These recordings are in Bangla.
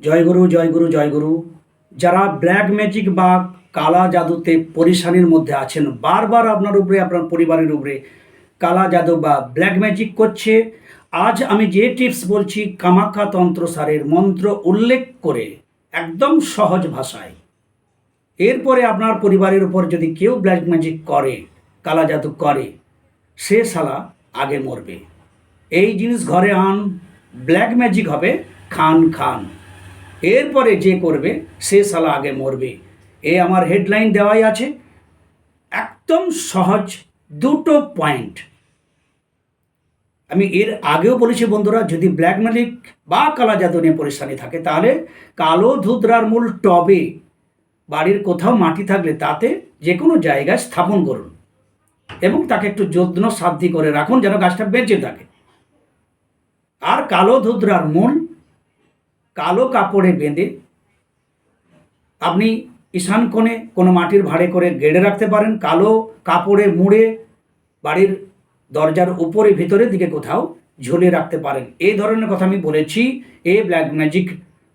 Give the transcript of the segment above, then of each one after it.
জয়গুরু জয়গুরু জয়গুরু যারা ব্ল্যাক ম্যাজিক বা কালা জাদুতে পরিশানির মধ্যে আছেন, বারবার আপনার উপরে, আপনার পরিবারের উপরে কালা জাদু বা ব্ল্যাক ম্যাজিক করছে। আজ আমি যে টিপস বলছি, কামাখ্যা তন্ত্র সারের মন্ত্র উল্লেখ করে একদম সহজ ভাষায়। এরপরে আপনার পরিবারের উপর যদি কেউ ব্ল্যাক ম্যাজিক করে, কালা জাদু করে, সে শালা আগে মরবে। এই জিনিস ঘরে আন ব্ল্যাক ম্যাজিক হবে খান খান। এরপরে যে করবে, সে শালা আগে মরবে। এ আমার হেডলাইন দেওয়াই আছে। একদম সহজ, দুটো পয়েন্ট আমি এর আগেও বলেছি বন্ধুরা, যদি ব্ল্যাক ম্যাজিক বা কালা জাদু নিয়ে পরেশানি থাকে, তাহলে কালো ধুতরার মূল টবে বাড়ির কোথাও মাটি থাকলে তাতে যে কোনো জায়গায় স্থাপন করুন এবং তাকে একটু যত্ন সাধ্যি করে রাখুন যেন গাছটা বেঁচে থাকে। আর কালো ধুতরার মূল কালো কাপড়ে বেঁধে আপনি ঈশান কোণে কোনো মাটির ভাড়ে করে গেড়ে রাখতে পারেন, কালো কাপড়ে মুড়ে বাড়ির দরজার উপরে ভিতরের দিকে কোথাও ঝুলিয়ে রাখতে পারেন। এই ধরনের কথা আমি বলেছি, এ ব্ল্যাক ম্যাজিক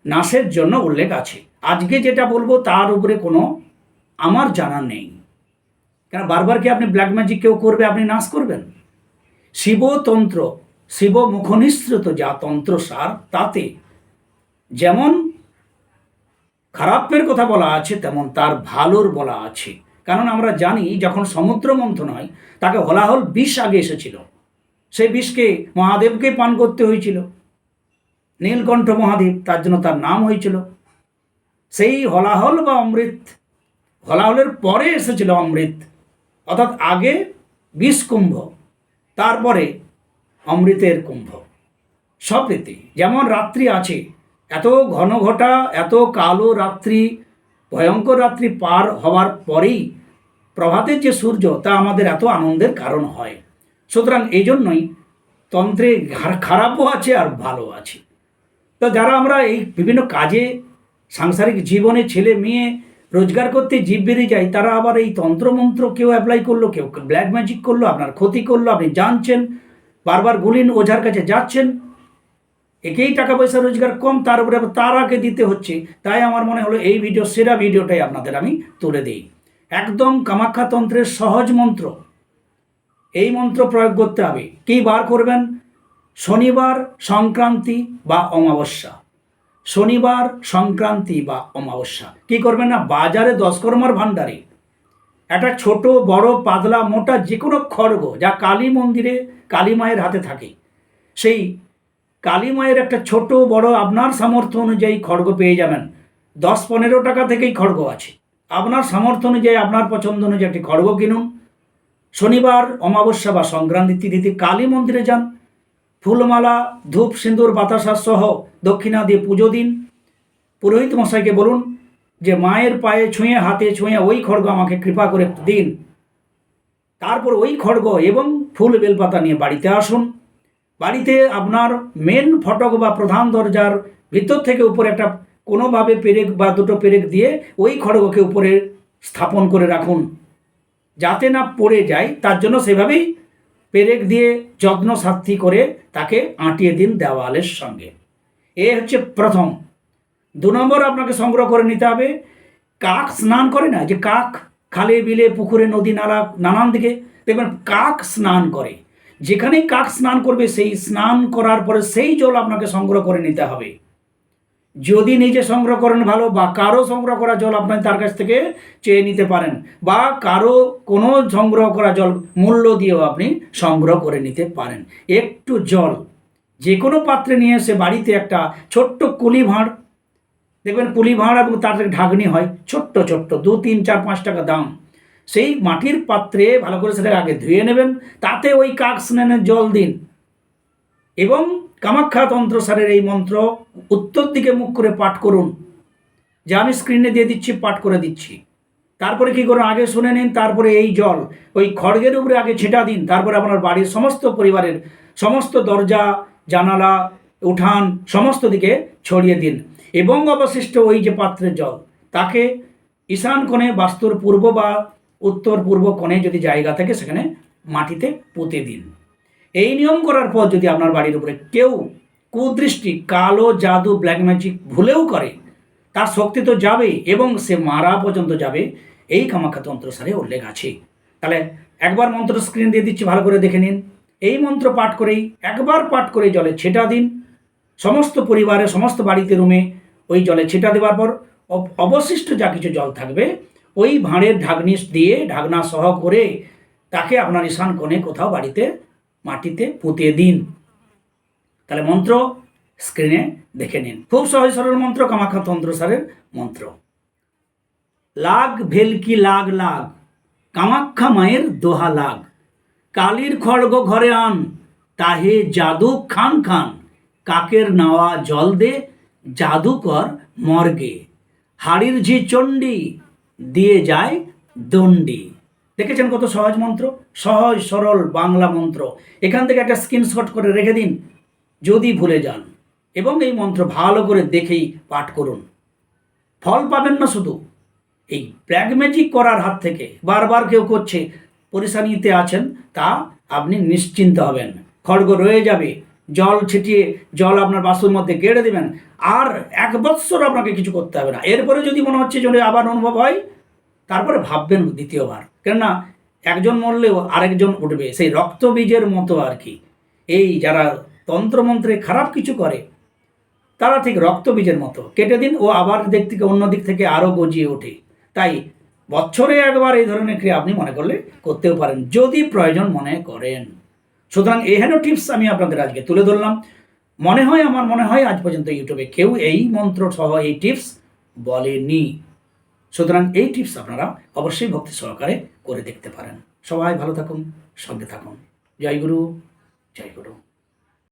নাশের জন্য উল্লেখ আছে। আজকে যেটা বলব তার উপরে কোনো আমার জানা নেই। কেন বারবার কি আপনি ব্ল্যাক ম্যাজিক কেউ করবে, আপনি নাশ করবেন? শিবতন্ত্র শিব মুখনিসৃত যা তন্ত্র সার তাতে যেমন খারাপের কথা বলা আছে, তেমন তার ভালোর বলা আছে। কারণ আমরা জানি, যখন সমুদ্র মন্থন হয়, তাকে হলাহল বিষ আগে এসেছিল। সেই বিষকে মহাদেবকে পান করতে হয়েছিল। নীলকণ্ঠ মহাদেব, তার জন্য তার নাম হয়েছিল। সেই হলাহল বা অমৃত, হলাহলের পরে এসেছিল অমৃত। অর্থাৎ আগে বিষ কুম্ভ, তারপরে অমৃতের কুম্ভ। সব রীতি। যেমন রাত্রি আছে এত ঘন ঘটা, এত কালো রাত্রি, ভয়ঙ্কর রাত্রি পার হওয়ার পরেই প্রভাতের যে সূর্য, তা আমাদের এত আনন্দের কারণ হয়। সুতরাং এই জন্যই তন্ত্রে খারাপও আছে আর ভালো আছে। তো যারা আমরা এই বিভিন্ন কাজে, সাংসারিক জীবনে ছেলে মেয়ে রোজগার করতে জীব বেরিয়ে যায় তারা আবার এই তন্ত্রমন্ত্র কেউ অ্যাপ্লাই করল, কেউ ব্ল্যাক ম্যাজিক করল, আপনার ক্ষতি করল, আপনি জানছেন, বারবার গুলিন ওঝার কাছে যাচ্ছেন একেই টাকা পয়সা রোজগার কম, তার উপরে আবার তার দিতে হচ্ছে। তাই আমার মনে হলো এই ভিডিও, সেরা ভিডিওটাই আপনাদের আমি তুলে দিই। একদম কামাখ্যা তন্ত্রের সহজ মন্ত্র। এই মন্ত্র প্রয়োগ করতে হবে। কী বার করবেন? শনিবার সংক্রান্তি বা অমাবস্যা। শনিবার সংক্রান্তি বা অমাবস্যা। কি করবেন না? বাজারে দশকর্মার ভাণ্ডারে। একটা ছোট, বড়, পাতলা, মোটা যে কোনো খড়গ যা কালী মন্দিরে কালী মায়ের হাতে থাকে, সেই কালী মায়ের একটা ছোট বড় আপনার সামর্থ্য অনুযায়ী খড়গ পেয়ে যাবেন। দশ পনেরো টাকা থেকেই খড়গ আছে। আপনার সামর্থ্য অনুযায়ী আপনার পছন্দ অনুযায়ী একটি খড়গ কিনুন। শনিবার, অমাবস্যা বা সংক্রান্তি তিথিতে কালী মন্দিরে যান। ফুলমালা, ধূপ, সিঁদুর, বাতাসা সহ দক্ষিণা দিয়ে পুজো দিন। পুরোহিত মশাইকে বলুন যে, মায়ের পায়ে ছুঁয়ে, হাতে ছুঁয়ে ওই খড়গ আমাকে কৃপা করে দিন। তারপর ওই খড়গ এবং ফুল বেলপাতা নিয়ে বাড়িতে আসুন। বাড়িতে আপনার মেন ফটক বা প্রধান দরজার ভিতর থেকে উপরে একটা কোনোভাবে পেরেক বা দুটো পেরেক দিয়ে ওই খড়গকে উপরে স্থাপন করে রাখুন। যাতে না পড়ে যায়, তার জন্য সেভাবেই পেরেক দিয়ে যত্ন সাথী করে তাকে আঁটিয়ে দিন দেওয়ালের সঙ্গে। এ হচ্ছে প্রথম। দু নম্বর, আপনাকে সংগ্রহ করে নিতে হবে, কাক স্নান করে না? যে কাক খালে বিলে পুকুরে নদী নালা নানান দিকে, দেখবেন কাক স্নান করে। যেখানেই কাক স্নান করবে, সেই স্নান করার পরে সেই জল আপনাকে সংগ্রহ করে নিতে হবে। যদি নিজে সংগ্রহ করেন ভালো, বা কারও সংগ্রহ করা জল আপনি তার কাছ থেকে চেয়ে নিতে পারেন, বা কারও কোনো সংগ্রহ করা জল মূল্য দিয়েও আপনি সংগ্রহ করে নিতে পারেন। একটু জল যে কোনো পাত্রে নিয়ে এসে বাড়িতে একটা ছোট্ট কুলি ভাঁড়, দেখবেন কুলি ভাঁড় এবং তার ঢাকনি হয়, ছোট্ট ছোট্ট, দু, তিন, চার, পাঁচ টাকা দাম। সেই মাটির পাত্রে ভালো করে সেটাকে আগে ধুয়ে নেবেন, তাতে ওই কাক স্নানের জল দিন। এবং কামাখ্যা তন্ত্রসারের এই মন্ত্র উত্তর দিকে মুখ করে পাঠ করুন। যা আমি স্ক্রিনে দিয়ে দিচ্ছি, পাঠ করে দিচ্ছি। তারপরে কি করুন, আগে শুনে নিন, তারপরে এই জল, ওই খড়গের উপরে আগে ছেটা দিন, তারপরে আপনার বাড়ির সমস্ত পরিবারের সমস্ত দরজা, জানালা, উঠান, সমস্ত দিকে ছড়িয়ে দিন। এবং অবশিষ্ট ওই যে পাত্রের জল, তাকে ঈশান কোণে বাস্তুর পূর্ব বা উত্তর পূর্ব কোণে যদি জায়গা থাকে সেখানে মাটিতে পুঁতে দিন। এই নিয়ম করার পর যদি আপনার বাড়ির উপরে কেউ কুদৃষ্টি, কালো, জাদু ব্ল্যাক ম্যাজিক ভুলেও করে, তার শক্তি তো যাবে এবং সে মারা পর্যন্ত যাবে, এই কামাখ্যা তন্ত্রসারে উল্লেখ আছে। তাহলে একবার মন্ত্র স্ক্রিন দিয়ে দিচ্ছি, ভালো করে দেখে নিন। এই মন্ত্র পাঠ করেই, একবার পাঠ করে জলে ছেটা দিন। সমস্ত পরিবারে, সমস্ত বাড়িতে রুমে ওই জলে ছেটা দেওয়ার পর অবশিষ্ট যা কিছু জল থাকবে ওই ভাঁড়ের ঢাকনি দিয়ে ঢাকনা সহ করে তাকে আপনার ঈশান কোণে কোথাও বাড়িতে মাটিতে পুঁতে দিন। তাহলে মন্ত্র স্ক্রিনে দেখে নিন। খুব সহজ সরল মন্ত্র, কামাখ্যা তন্ত্রসারের মন্ত্র। লাগ ভেলকি লাগ লাগ, কামাখ্যা মায়ের দোহা লাগ। কালির খড়গ ঘরে আন, তাহে জাদু খান খান। কাকের নাওয়া জল দে, জাদুকর মর্গে। হাড়ির ঝি চণ্ডী দিয়ে যায় দণ্ডি। দেখেছেন কত সহজ মন্ত্র? সহজ, সরল বাংলা মন্ত্র। এখান থেকে একটা স্ক্রিনশট করে রেখে দিন, যদি ভুলে যান। এবং এই মন্ত্র ভালো করে দেখেই পাঠ করুন। ফল পাবেন না শুধু। এই ব্ল্যাক ম্যাজিক করার হাত থেকে বারবার কেউ করছে, পরেশানিতে আছেন, তা আপনি নিশ্চিন্ত হবেন। খড়গ রয়ে যাবে, জল ছিটিয়ে জল আপনার বাসুর মধ্যে গেড়ে দেবেন। আর এক বৎসর আপনাকে কিছু করতে হবে না। এরপরে যদি মনে হচ্ছে যদি আবার অনুভব হয় তারপরে ভাববেন দ্বিতীয়বার। কেননা একজন মরলেও আরেকজন উঠবে। সেই রক্তবীজের মতো আর কি। এই যারা তন্ত্রমন্ত্রে খারাপ কিছু করে, তারা ঠিক রক্তবীজের মতো। কেটে দিন, ও আবার দিক থেকে অন্য দিক থেকে আরও গজিয়ে ওঠে। তাই বছরে একবার এই ধরনের ক্রিয়া আপনি মনে করলে করতেও পারেন, যদি প্রয়োজন মনে করেন। সুতরাং এহেন টিপস আমি আপনাদের আজকে তুলে ধরলাম। মনে হয়, আমার মনে হয়, আজ পর্যন্ত ইউটিউবে কেউ এই মন্ত্র সহ এই টিপস বলেনি। সুতরাং এই টিপস আপনারা অবশ্যই ভক্তি সহকারে করে দেখতে পারেন। সবাই ভালো থাকুন সঙ্গে থাকুন। জয় গুরু জয় গুরু।